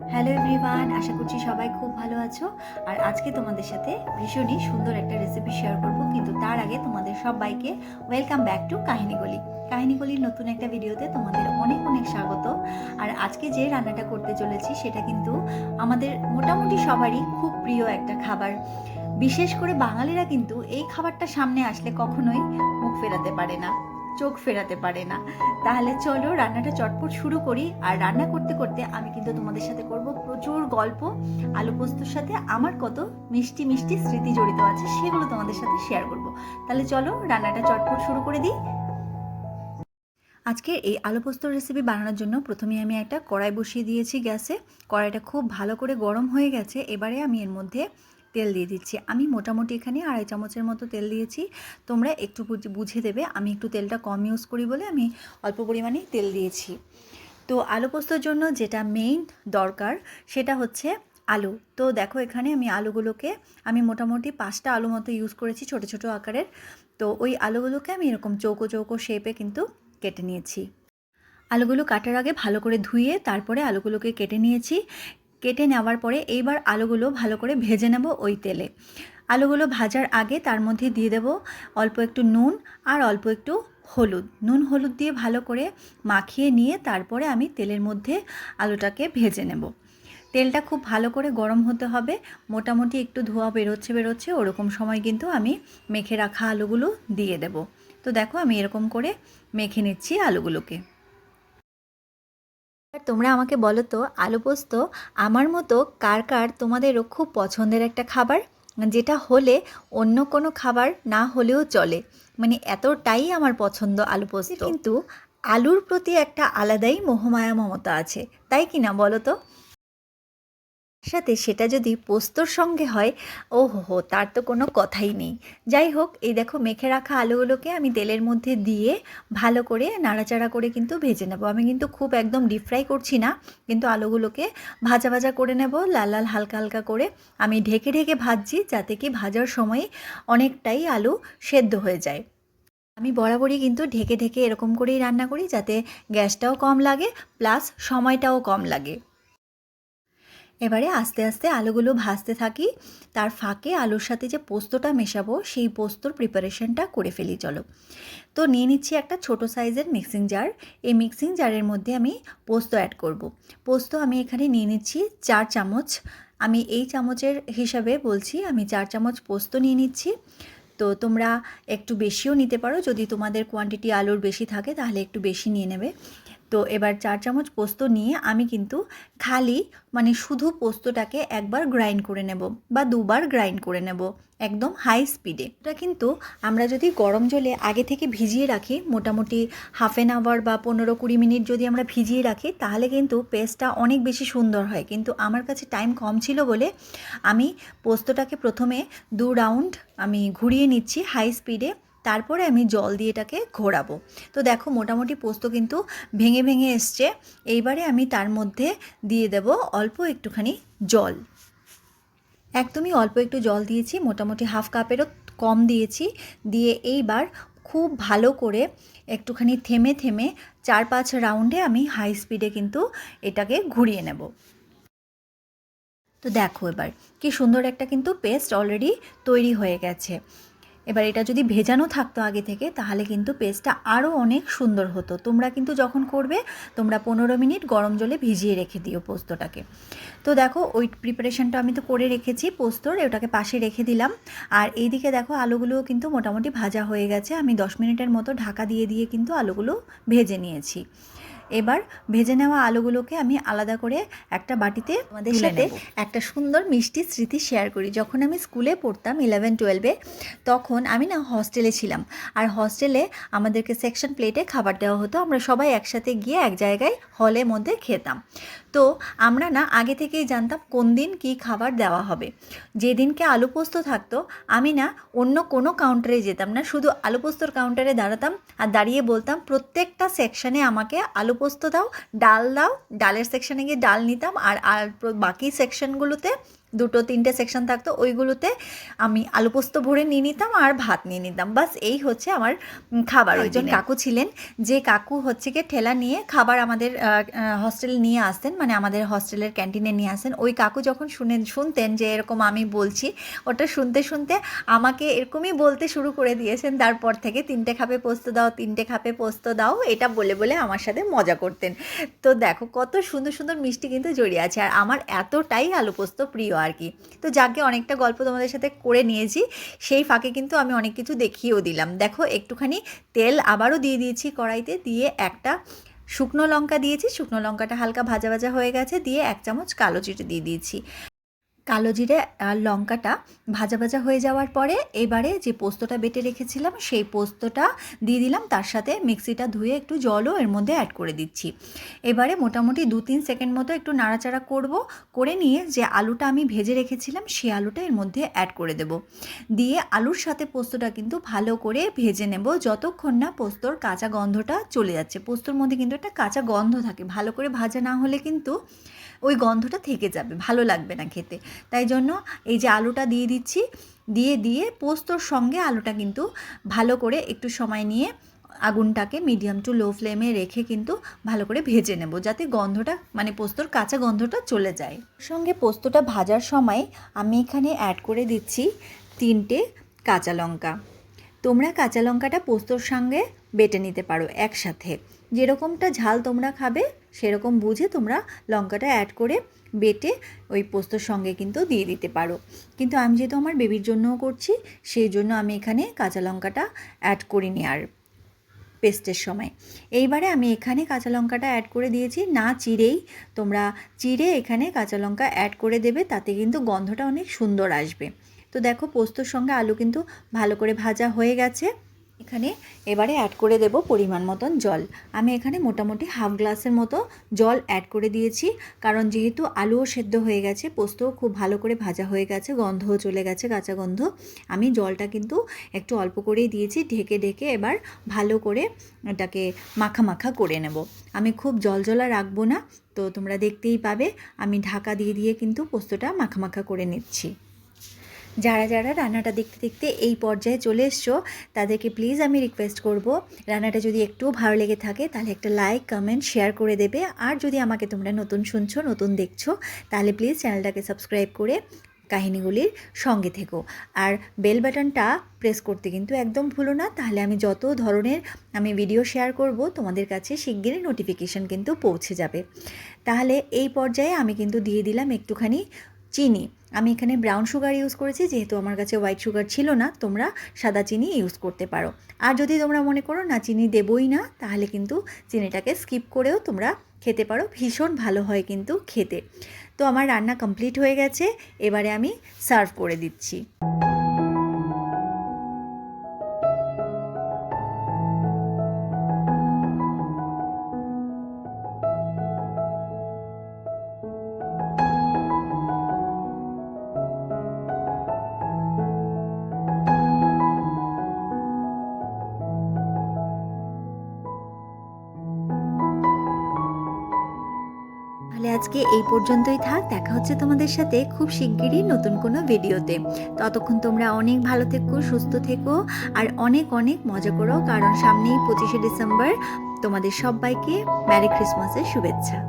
Hello everyone আশা করছি সবাই খুব ভালো আছো। আর আজকে তোমাদের সাথে ভীষণই সুন্দর একটা রেসিপি শেয়ার করব, কিন্তু তার আগে তোমাদের সবাইকে ওয়েলকাম ব্যাক টু কাহিনীগলি কাহিনীগলির নতুন একটা ভিডিওতে তোমাদের অনেক অনেক স্বাগত। আর আজকে যে রান্নাটা করতে চলেছি, সেটা কিন্তু আমাদের মোটামুটি সবারই খুব প্রিয় একটা খাবার। বিশেষ করে বাঙালিরা কিন্তু এই খাবারটা সামনে আসলে কখনোই মুখ ফেরাতে পারে না। চোখ ফেরাতে পারে না। তাহলে চলো রান্নাটা চটপট শুরু করি। আর রান্না করতে করতে আমি কিন্তু তোমাদের সাথে করব প্রচুর গল্প, আলু পোস্তর সাথে। আমার কত মিষ্টি মিষ্টি স্মৃতি জড়িত আছে, সেগুলো তোমাদের সাথে শেয়ার করব। তাহলে চলো রান্নাটা চটপট শুরু করে দিই। আজকে এই আলু পোস্তর রেসিপি বানানোর জন্য প্রথমে আমি একটা কড়াই বসিয়ে দিয়েছি গ্যাসে। কড়াইটা খুব ভালো করে গরম হয়ে গেছে। এবারে আমি এর মধ্যে তেল দিয়ে দিচ্ছি। আমি মোটামুটি এখানে আড়াই চামচের মতো তেল দিয়েছি। তোমরা একটু বুঝ- দেবে। আমি একটু তেলটা কম ইউজ করি বলে আমি অল্প পরিমাণেই তেল দিয়েছি। তো আলু পোস্তর জন্য যেটা মেইন দরকার সেটা হচ্ছে আলু। তো দেখো এখানে আমি আলুগুলোকে, আমি মোটামুটি পাঁচটা আলু মতো ইউজ করেছি ছোট ছোট আকারের। তো ওই আলুগুলোকে আমি এরকম চৌকো চৌকো শেপে কিন্তু কেটে নিয়েছি। আলুগুলো কাটার আগে ভালো করে ধুয়ে তারপরে আলুগুলোকে কেটে নিয়েছি। কেটে নেওয়ার পরে এইবার আলুগুলো ভালো করে ভেজে নেব ওই তেলে। আলুগুলো ভাজার আগে তার মধ্যে দিয়ে দেব অল্প একটু নুন আর অল্প একটু হলুদ। নুন হলুদ দিয়ে ভালো করে মাখিয়ে নিয়ে তারপরে আমি তেলের মধ্যে আলুটাকে ভেজে নেব। তেলটা খুব ভালো করে গরম হতে হবে। মোটামুটি একটু ধোয়া বেরোচ্ছে বেরোচ্ছে ওরকম সময় কিন্তু আমি মেখে রাখা আলুগুলো দিয়ে দেব। তো দেখো আমি এরকম করে মেখে নিচ্ছি আলুগুলোকে। আর তোমরা আমাকে বলো তো, আলু পোস্ত আমার মতো কার কার তোমাদেরও খুব পছন্দের একটা খাবার? যেটা হলে অন্য কোনো খাবার না হলেও চলে। মানে এতটাই আমার পছন্দ আলু পোস্ত। কিন্তু আলুর প্রতি একটা আলাদাই মোহমায়া মমতা আছে। তাই কি না বলো তো? সাথে সেটা যদি পোস্তর সঙ্গে হয় ও হো, তার তো কোনো কথাই নেই। যাই হোক, এই দেখো মেখে রাখা আলুগুলোকে আমি তেলের মধ্যে দিয়ে ভালো করে নাড়াচাড়া করে কিন্তু ভেজে নেব। আমি কিন্তু খুব একদম ডিপ ফ্রাই করছি না, কিন্তু আলুগুলোকে ভাজা ভাজা করে নেব, লাল লাল হালকা হালকা করে। আমি ঢেকে ঢেকে ভাজছি যাতে কি ভাজার সময় অনেকটাই আলু সেদ্ধ হয়ে যায়। আমি বরাবরই কিন্তু ঢেকে ঢেকে এরকম করেই রান্না করি যাতে গ্যাসটাও কম লাগে, প্লাস সময়টাও কম লাগে। এবারে আস্তে আস্তে আলুগুলো ভাজতে থাকি। তার ফাঁকে আলুর সাথে যে পোস্তটা মেশাবো, সেই পোস্তর প্রিপারেশনটা করে ফেলি, চলো। তো নিয়ে নিচ্ছি একটা ছোট সাইজের মিক্সিং জার এই মিক্সিং জারের মধ্যে আমি পোস্ত অ্যাড করব। পোস্ত আমি এখানে নিয়ে নিচ্ছি চার চামচ। আমি এই চামচের হিসাবে বলছি, আমি চার চামচ পোস্ত নিয়ে নিচ্ছি। তো তোমরা একটু বেশিও নিতে পারো। যদি তোমাদের কোয়ান্টিটি আলুর বেশি থাকে, তাহলে একটু বেশি নিয়ে নেবে। তো এবার চার চামচ পোস্ত নিয়ে আমি কিন্তু খালি মানে শুধু পোস্তটাকে একবার গ্রাইন্ড করে নেব বা দুবার গ্রাইন্ড করে নেব একদম হাই স্পিডে এটা কিন্তু আমরা যদি গরম জলে আগে থেকে ভিজিয়ে রাখি, মোটামুটি হাফ অ্যান আওয়ার বা পনেরো কুড়ি মিনিট যদি আমরা ভিজিয়ে রাখি, তাহলে কিন্তু পেস্টটা অনেক বেশি সুন্দর হয়। কিন্তু আমার কাছে টাইম কম ছিল বলে আমি পোস্তটাকে প্রথমে দু রাউন্ড আমি ঘুরিয়ে নিচ্ছি হাই স্পিডে তারপরে আমি জল দিয়ে এটাকে ঘোরাবো। তো দেখো মোটামুটি পোস্ত কিন্তু ভেঙে ভেঙে এসছে। এইবারে আমি তার মধ্যে দিয়ে দেব অল্প একটুখানি জল। একদমই অল্প একটু জল দিয়েছি, মোটামুটি হাফ কাপেরও কম দিয়েছি। দিয়ে এইবার খুব ভালো করে একটুখানি থেমে থেমে চার পাঁচ রাউন্ডে আমি হাই স্পিডে কিন্তু এটাকে ঘুরিয়ে নেব। তো দেখো এবার, কি সুন্দর একটা কিন্তু পেস্ট অলরেডি তৈরি হয়ে গেছে। এবার এটা যদি ভেজানো থাকতো আগে থেকে, তাহলে কিন্তু পেস্টটা আরও অনেক সুন্দর হতো। তোমরা কিন্তু যখন করবে, তোমরা পনেরো মিনিট গরম জলে ভিজিয়ে রেখে দিও পোস্তটাকে। তো দেখো, ওই প্রিপারেশনটা আমি তো করে রেখেছি পোস্তর, ওটাকে পাশে রেখে দিলাম। আর এইদিকে দেখো, আলুগুলোও কিন্তু মোটামুটি ভাজা হয়ে গেছে। আমি দশ মিনিটের মতো ঢাকা দিয়ে দিয়ে কিন্তু আলুগুলো ভেজে নিয়েছি। এবার ভেজে নেওয়া আলুগুলোকে আমি আলাদা করে একটা বাটিতে আমাদের সাথে একটা সুন্দর মিষ্টি স্মৃতি শেয়ার করি। যখন আমি স্কুলে পড়তাম ইলেভেন টুয়েলভে তখন আমি না হস্টেলে ছিলাম। আর হস্টেলে আমাদেরকে সেকশন প্লেটে খাবার দেওয়া হতো। আমরা সবাই একসাথে গিয়ে এক জায়গায় হলের মধ্যে খেতাম। তো আমরা না আগে থেকেই জানতাম কোন দিন কী খাবার দেওয়া হবে। যেদিনকে আলু পোস্ত থাকতো আমি না অন্য কোনো কাউন্টারে যেতাম না। শুধু আলু পোস্তর কাউন্টারে দাঁড়াতাম আর দাঁড়িয়ে বলতাম প্রত্যেকটা সেকশনে আমাকে আলু পোস্ত দাও ডাল দাও ডালের সেকশানে গিয়ে ডাল নিতাম আর আর বাকি সেকশনগুলোতে দুটো তিনটে সেকশন থাকতো ওইগুলোতে আমি আলু পোস্ত ভরে নিয়ে নিতাম আর ভাত নিয়ে নিতাম। বাস এই হচ্ছে আমার খাবার। ওই দিনের। কাকু ছিলেন যে কাকু হচ্ছে গিয়ে ঠেলা নিয়ে খাবার আমাদের হস্টেলে নিয়ে আসতেন মানে আমাদের হস্টেলের ক্যান্টিনে নিয়ে আসেন ওই কাকু যখন শুনে শুনতেন যে এরকম আমি বলছি ওটা শুনতে শুনতে আমাকে এরকমই বলতে শুরু করে দিয়েছেন। তারপর থেকে তিনটে খাপে পোস্ত দাও তিনটে খাপে পোস্ত দাও এটা বলে বলে আমার সাথে মজা করতেন। তো দেখো কত সুন্দর সুন্দর মিষ্টি কিন্তু জড়িয়ে আছে। আর আমার এতটাই আলু পোস্ত প্রিয় আর কি তো যাকে অনেকটা গল্প তোমাদের সাথে করে নিয়েছি, সেই ফাঁকে কিন্তু আমি অনেক কিছু দেখিয়েও দিলাম। দেখো, একটুখানি তেল আবারও দিয়ে দিয়েছি কড়াইতে, দিয়ে একটা শুকনো লঙ্কা দিয়েছি। শুকনো লঙ্কাটা হালকা ভাজা ভাজা হয়ে গেছে, দিয়ে এক চামচ কালো চিটি দিয়ে দিয়েছি। কালো জিরে আর লঙ্কাটা ভাজা ভাজা হয়ে যাওয়ার পরে এবারে যে পোস্তটা বেটে রেখেছিলাম, সেই পোস্তটা দিয়ে দিলাম। তার সাথে মিক্সিটা ধুয়ে একটু জলও এর মধ্যে অ্যাড করে দিচ্ছি। এবারে মোটামুটি দু তিন সেকেন্ড মতো একটু নাড়াচাড়া করব, করে নিয়ে যে আলুটা আমি ভেজে রেখেছিলাম সেই আলুটা এর মধ্যে অ্যাড করে দেব। দিয়ে আলুর সাথে পোস্তটা কিন্তু ভালো করে ভেজে নেব, যতক্ষণ না পোস্তর কাঁচা গন্ধটা চলে যাচ্ছে। পোস্তর মধ্যে কিন্তু একটা কাঁচা গন্ধ থাকে। ভালো করে ভাজা না হলে কিন্তু ওই গন্ধটা থেকে যাবে, ভালো লাগবে না খেতে। তাই জন্য এই যে আলুটা দিয়ে দিচ্ছি, দিয়ে দিয়ে পোস্তর সঙ্গে আলুটা কিন্তু ভালো করে একটু সময় নিয়ে আগুনটাকে মিডিয়াম টু লো ফ্লেমে রেখে কিন্তু ভালো করে ভেজে নেব, যাতে গন্ধটা মানে পোস্তর কাঁচা গন্ধটা চলে যায়। সঙ্গে পোস্তটা ভাজার সময় আমি এখানে অ্যাড করে দিচ্ছি তিনটে কাঁচা লঙ্কা। তোমরা কাঁচা লঙ্কাটা পোস্তর সঙ্গে বেটে নিতে পারো একসাথে। যেরকমটা ঝাল তোমরা খাবে, সেরকম বুঝে তোমরা লঙ্কাটা অ্যাড করে বেটে ওই পোস্তর সঙ্গে কিন্তু দিয়ে দিতে পারো। কিন্তু আমি যেহেতু আমার বেবির জন্যও করছি, সেই জন্য আমি এখানে কাঁচা লঙ্কাটা অ্যাড করিনি আর পেস্টের সময়। এইবারে আমি এখানে কাঁচা লঙ্কাটা অ্যাড করে দিয়েছি, না চিরেই তোমরা চিরে এখানে কাঁচা লঙ্কা অ্যাড করে দেবে, তাতে কিন্তু গন্ধটা অনেক সুন্দর আসবে। তো দেখো পোস্তর সঙ্গে আলু কিন্তু ভালো করে ভাজা হয়ে গেছে। এখানে এবারে অ্যাড করে দেব পরিমাণ মতন জল। আমি এখানে মোটামুটি হাফ গ্লাসের মতো জল অ্যাড করে দিয়েছি। কারণ যেহেতু আলুও সেদ্ধ হয়ে গেছে, পোস্তও খুব ভালো করে ভাজা হয়ে গেছে, গন্ধও চলে গেছে, কাঁচা গন্ধ। আমি জলটা কিন্তু একটু অল্প করেই দিয়েছি, ঢেকে ঢেকে এবার ভালো করে এটাকে মাখা মাখা করে নেব। আমি খুব জল জলা রাখব না, তো তোমরা দেখতেই পাবে, আমি ঢাকা দিয়ে দিয়ে কিন্তু পোস্তটা মাখা মাখা করে নিচ্ছি। যারা যারা রান্নাটা দেখতে দেখতে এই পর্যায়ে চলে এসছো, তাদেরকে প্লিজ আমি রিকোয়েস্ট করব, রান্নাটা যদি একটুও ভালো লেগে থাকে, তাহলে একটা লাইক কমেন্ট শেয়ার করে দেবে। আর যদি আমাকে তোমরা নতুন শুনছো, নতুন দেখছ, তাহলে প্লিজ চ্যানেলটাকে সাবস্ক্রাইব করে কাহিনিগুলির সঙ্গে থেকো। আর বেল বাটনটা প্রেস করতে কিন্তু একদম ভুলো না, তাহলে আমি যত ধরনের আমি ভিডিও শেয়ার করব, তোমাদের কাছে শিগগিরই নোটিফিকেশন কিন্তু পৌঁছে যাবে। তাহলে এই পর্যায়ে আমি কিন্তু দিয়ে দিলাম একটুখানি চিনি। আমি এখানে ব্রাউন সুগার ইউজ করেছি, যেহেতু আমার কাছে হোয়াইট সুগার ছিল না, তোমরা সাদা চিনি ইউজ করতে পারো। আর যদি তোমরা মনে করো না, চিনি দেবই না, তাহলে কিন্তু চিনিটাকে স্কিপ করেও তোমরা খেতে পারো, ভীষণ ভালো হয় কিন্তু খেতে। তো আমার রান্না কমপ্লিট হয়ে গেছে, এবারে আমি সার্ভ করে দিচ্ছি। আজকে এই পর্যন্তই থাক। দেখা হচ্ছে তোমাদের সাথে খুব শিগগিরই নতুন কোনো ভিডিওতে। ততক্ষণ তোমরা অনেক ভালো থেকো, সুস্থ থেকো, আর অনেক অনেক মজা করো। কারণ সামনেই পঁচিশে ডিসেম্বর। তোমাদের সবাইকে ম্যারি ক্রিসমাসের শুভেচ্ছা।